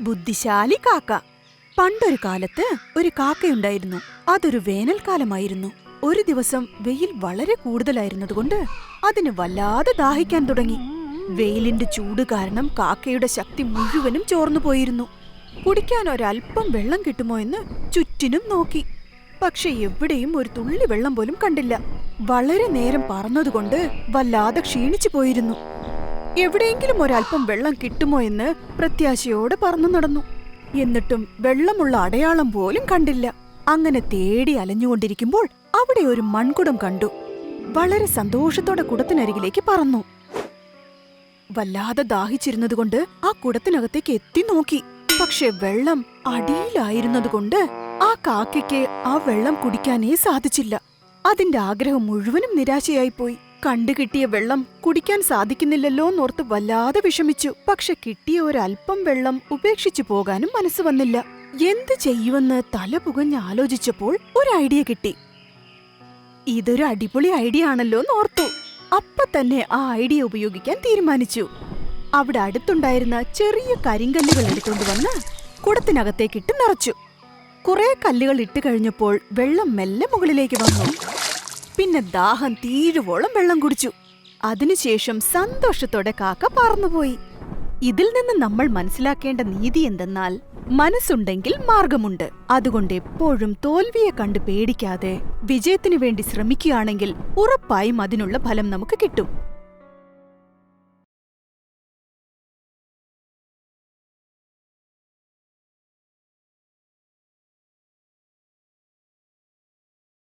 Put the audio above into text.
ബുദ്ധിശാലി കാക്ക. പണ്ടൊരു കാലത്ത് ഒരു കാക്കയുണ്ടായിരുന്നു. അതൊരു വേനൽക്കാലമായിരുന്നു. ഒരു ദിവസം വെയിൽ വളരെ കൂടുതലായിരുന്നതുകൊണ്ട് അതിന് വല്ലാതെ ദാഹിക്കാൻ തുടങ്ങി. വെയിലിന്റെ ചൂട് കാരണം കാക്കയുടെ ശക്തി മുഴുവനും ചോർന്നു പോയിരുന്നു. കുടിക്കാൻ ഒരല്പം വെള്ളം കിട്ടുമോ എന്ന് ചുറ്റിനും നോക്കി. പക്ഷെ എവിടെയും ഒരു തുള്ളി വെള്ളം പോലും കണ്ടില്ല. വളരെ നേരം പറന്നതുകൊണ്ട് വല്ലാതെ ക്ഷീണിച്ചു പോയിരുന്നു. എവിടെയെങ്കിലും ഒരല്പം വെള്ളം കിട്ടുമോ എന്ന് പ്രത്യാശയോടെ പറന്നു നടന്നു. എന്നിട്ടും വെള്ളമുള്ള അടയാളം പോലും കണ്ടില്ല. അങ്ങനെ തേടി അലഞ്ഞുകൊണ്ടിരിക്കുമ്പോൾ അവിടെ ഒരു മൺകുടം കണ്ടു. വളരെ സന്തോഷത്തോടെ കുടത്തിനരികിലേക്ക് പറന്നു. വല്ലാതെ ദാഹിച്ചിരുന്നതുകൊണ്ട് ആ കുടത്തിനകത്തേക്ക് എത്തി നോക്കി. പക്ഷെ വെള്ളം അടിയിലായിരുന്നതുകൊണ്ട് ആ കാക്കയ്ക്ക് ആ വെള്ളം കുടിക്കാനേ സാധിച്ചില്ല. അതിന്റെ ആഗ്രഹം മുഴുവനും നിരാശയായിപ്പോയി. കണ്ടുകിട്ടിയ വെള്ളം കുടിക്കാൻ സാധിക്കുന്നില്ലല്ലോ എന്നോർത്ത് വല്ലാതെ വിഷമിച്ചു. പക്ഷെ കിട്ടിയ ഒരല്പം വെള്ളം ഉപേക്ഷിച്ചു പോകാനും മനസ്സ് വന്നില്ല. എന്ത് ചെയ്യുമെന്ന് തല പുകഞ്ഞ് ആലോചിച്ചപ്പോൾ ഒരു ഐഡിയ കിട്ടി. ഇതൊരു അടിപൊളി ഐഡിയ ആണല്ലോ എന്നോർത്തു. അപ്പ തന്നെ ആ ഐഡിയ ഉപയോഗിക്കാൻ തീരുമാനിച്ചു. അവിടെ അടുത്തുണ്ടായിരുന്ന ചെറിയ കരിങ്കല്ലുകൾ എടുത്തുകൊണ്ട് വന്ന് കുടത്തിനകത്തേക്കിട്ട് നിറച്ചു. കുറെ കല്ലുകൾ ഇട്ട് കഴിഞ്ഞപ്പോൾ വെള്ളം മെല്ലെ മുകളിലേക്ക് വന്നു. പിന്നെ ദാഹം തീരുവോളം വെള്ളം കുടിച്ചു. അതിനുശേഷം സന്തോഷത്തോടെ കാക്ക പറന്നുപോയി. ഇതിൽ നിന്ന് നമ്മൾ മനസ്സിലാക്കേണ്ട നീതി എന്തെന്നാൽ മനസ്സുണ്ടെങ്കിൽ മാർഗമുണ്ട്. അതുകൊണ്ട് എപ്പോഴും തോൽവിയെ കണ്ട് പേടിക്കാതെ വിജയത്തിനു വേണ്ടി ശ്രമിക്കുകയാണെങ്കിൽ ഉറപ്പായും അതിനുള്ള ഫലം നമുക്ക് കിട്ടും.